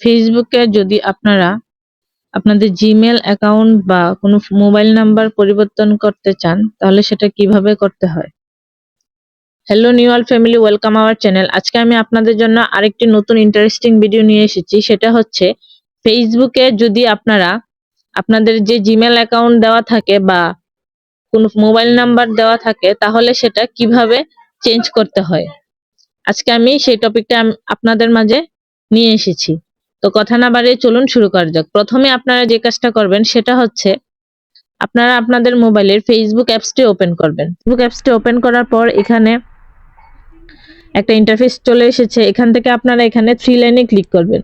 ফেসবুকে যদি আপনারা আপনাদের জিমেল অ্যাকাউন্ট বা কোনো মোবাইল নাম্বার পরিবর্তন করতে চান, তাহলে সেটা কীভাবে করতে হয়? Hello new family welcome our channel আজকে আমি আপনাদের জন্য আরেকটি নতুন ইন্টারেস্টিং ভিডিও নিয়ে এসেছি। সেটা হচ্ছে ফেসবুকে যদি আপনারা আপনাদের যে জিমেল অ্যাকাউন্ট দেওয়া থাকে বা কোনো মোবাইল নাম্বার দেওয়া থাকে, তাহলে সেটা কীভাবে চেঞ্জ করতে হয়? আজকে আমি সেই টপিকটা আপনাদের মাঝে নিয়ে এসেছি। তো কথা না বাড়িয়ে চলুন শুরু করা যাক। প্রথমে আপনারা যে কাজটা করবেন সেটা হচ্ছে, আপনারা আপনাদের মোবাইলের ফেসবুক অ্যাপসটি ওপেন করবেন। ফেসবুক অ্যাপসটি ওপেন করার পর এখানে একটা ইন্টারফেস চলে এসেছে। এখান থেকে আপনারা এখানে থ্রি লাইনে ক্লিক করবেন।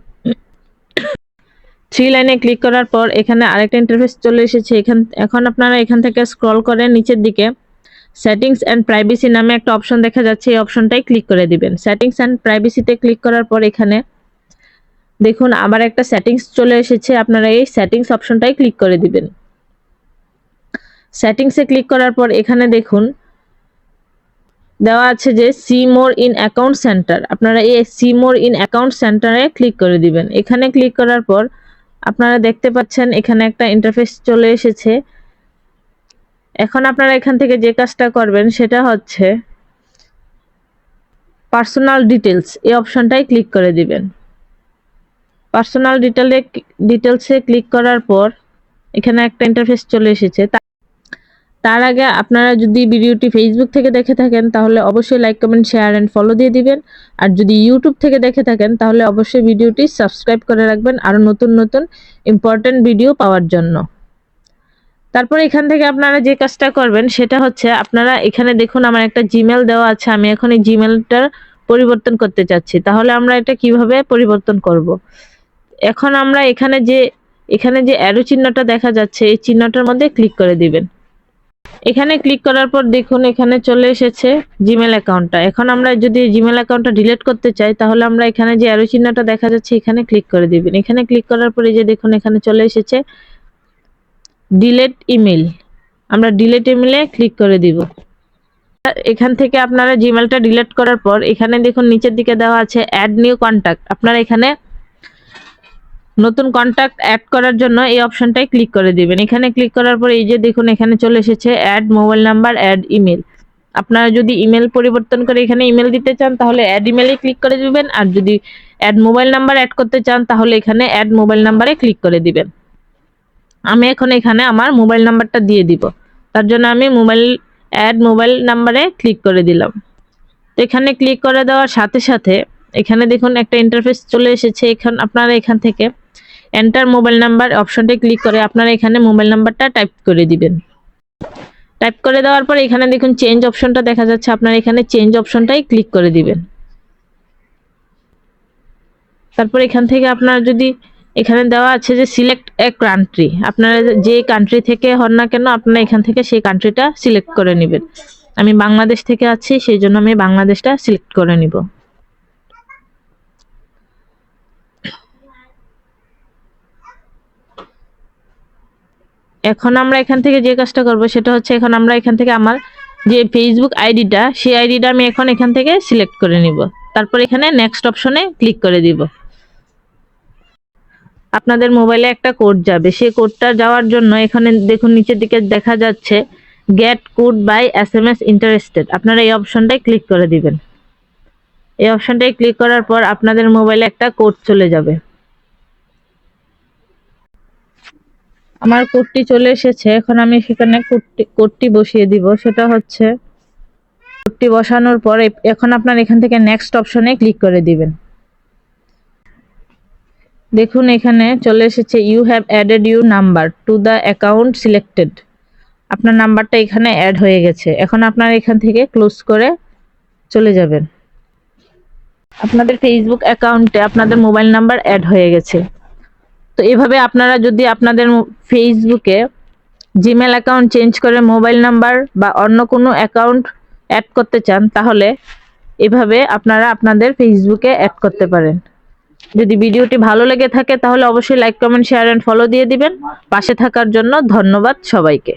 থ্রি লাইনে ক্লিক করার পর এখানে আরেকটা ইন্টারফেস চলে এসেছে। এখান, এখন আপনারা এখান থেকে স্ক্রল করে নিচের দিকে সেটিংস অ্যান্ড প্রাইভেসি নামে একটা অপশন দেখা যাচ্ছে। এই অপশনটাই ক্লিক করে দিবেন। সেটিংস অ্যান্ড প্রাইভেসিতে ক্লিক করার পর এখানে দেখুন, আবার একটা সেটিংস চলে এসেছে। আপনারা এই সেটিংস অপশনটাই ক্লিক করে দিবেন। সেটিংসে ক্লিক করার পর এখানে দেখুন, দেওয়া আছে যে see more in account center আপনারা এই সি মোর ইন অ্যাকাউন্ট সেন্টারে ক্লিক করে দিবেন। এখানে ক্লিক করার পর আপনারা দেখতে পাচ্ছেন, এখানে একটা ইন্টারফেস চলে এসেছে। এখন আপনারা এখান থেকে যে কাজটা করবেন, সেটা হচ্ছে পার্সোনাল ডিটেলস এই অপশনটাই ক্লিক করে দিবেন। পার্সোনাল ডিটেলে ডিটেলসে ক্লিক করার পর এখানে একটা ইন্টারফেস চলে এসেছে। তার আগে আপনারা যদি ভিডিওটি ফেসবুক থেকে দেখে থাকেন, তাহলে অবশ্যই like comment share and follow দিয়ে দিবেন। আর যদি ইউটিউব থেকে দেখে থাকেন, তাহলে অবশ্যই ভিডিওটি সাবস্ক্রাইব করে রাখবেন আরও নতুন নতুন ইম্পর্টেন্ট ভিডিও পাওয়ার জন্য। তারপর এখান থেকে আপনারা যে কাজটা করবেন, সেটা হচ্ছে আপনারা এখানে দেখুন আমার একটা জিমেল দেওয়া আছে, আমি এখন এই জিমেলটার পরিবর্তন করতে চাচ্ছি। তাহলে আমরা এটা কীভাবে পরিবর্তন করব। এখন আমরা এখানে যে এখানে যে অ্যারো চিহ্নটা দেখা যাচ্ছে, এই চিহ্নটার মধ্যে ক্লিক করে দিবেন। এখানে ক্লিক করার পর দেখুন, এখানে চলে এসেছে জিমেল অ্যাকাউন্টটা এখন আমরা যদি জিমেল অ্যাকাউন্টটা ডিলিট করতে চাই, তাহলে আমরা এখানে যে অ্যারো চিহ্নটা দেখা যাচ্ছে, এখানে ক্লিক করে দিবেন। এখানে ক্লিক করার পরে যে দেখুন, এখানে চলে এসেছে ডিলেট ইমেল আমরা ডিলেট ইমেলে ক্লিক করে দিব। এখান থেকে আপনারা জিমেলটা ডিলিট করার পর, এখানে দেখুন, নিচের দিকে দেওয়া আছে অ্যাড নিউ কন্ট্যাক্ট আপনারা এখানে নতুন কন্ট্যাক্ট অ্যাড করার জন্য এই অপশনটাই ক্লিক করে দিবেন। এখানে ক্লিক করার পরে এই যে দেখুন, এখানে চলে এসেছে add mobile number add email আপনারা যদি ইমেল পরিবর্তন করে এখানে ইমেল দিতে চান, তাহলে অ্যাড ইমেলে ক্লিক করে দিবেন। আর যদি অ্যাড মোবাইল নাম্বার অ্যাড করতে চান, তাহলে এখানে অ্যাড মোবাইল নাম্বারে ক্লিক করে দিবেন। আমি এখন এখানে আমার মোবাইল নাম্বারটা দিয়ে দিব। তার জন্য আমি মোবাইল অ্যাড মোবাইল নাম্বারে ক্লিক করে দিলাম। তো এখানে ক্লিক করে দেওয়ার সাথে সাথে এখানে দেখুন একটা ইন্টারফেস চলে এসেছে। এখান, আপনারা এখান থেকে এন্টার মোবাইল নাম্বার অপশনটা ক্লিক করে আপনারা এখানে মোবাইল নাম্বারটা টাইপ করে দিবেন। টাইপ করে দেওয়ার পর এখানে দেখুন চেঞ্জ অপশনটা দেখা যাচ্ছে, আপনারা এখানে চেঞ্জ অপশনটাই ক্লিক করে দিবেন। তারপর এখান থেকে আপনারা যদি এখানে দেওয়া আছে যে সিলেক্ট এ কান্ট্রি আপনারা যে কান্ট্রি থেকে হন না কেন, আপনারা এখান থেকে সেই কান্ট্রিটা সিলেক্ট করে নেবেন। আমি বাংলাদেশ থেকে আছি, সেই জন্য আমি বাংলাদেশটা সিলেক্ট করে নিব। এখন আমরা এখান থেকে যে কাজটা করব সেটা হচ্ছে এখন আমরা এখান থেকে আমার যে ফেসবুক আইডিটা সেই আইডিটা আমি এখন এখান থেকে সিলেক্ট করে নিব। তারপর এখানে নেক্সট অপশনে ক্লিক করে দিব। আপনাদের মোবাইলে একটা কোড যাবে। সেই কোডটা যাওয়ার জন্য এখানে দেখুন নিচের দিকে দেখা যাচ্ছে get code by S M S interested আপনারা এই অপশনটাই ক্লিক করে দিবেন। এই অপশনটাই ক্লিক করার পর আপনাদের মোবাইলে একটা কোড চলে যাবে। আমার কোডটি চলে এসেছে, এখন আমি সেখানে কোডটি কোডটি বসিয়ে দিব। সেটা হচ্ছে কোডটি বসানোর পর এখন আপনার এখান থেকে নেক্সট অপশনে ক্লিক করে দিবেন। দেখুন এখানে চলে এসেছে you have added you number to the account selected আপনার নাম্বারটা এখানে অ্যাড হয়ে গেছে। এখন আপনার এখান থেকে ক্লোজ করে চলে যাবেন। আপনাদের ফেসবুক অ্যাকাউন্টে আপনাদের মোবাইল নাম্বার অ্যাড হয়ে গেছে। এভাবে আপনারা যদি আপনাদের ফেসবুকে জিমেল অ্যাকাউন্ট চেঞ্জ করে মোবাইল নাম্বার বা অন্য কোনো অ্যাকাউন্ট অ্যাড করতে চান, তাহলে এভাবে আপনারা আপনাদের ফেসবুকে অ্যাড করতে পারেন। যদি ভিডিওটি ভালো লেগে থাকে, তাহলে অবশ্যই like comment share and follow দিয়ে দিবেন। পাশে থাকার জন্য ধন্যবাদ সবাইকে।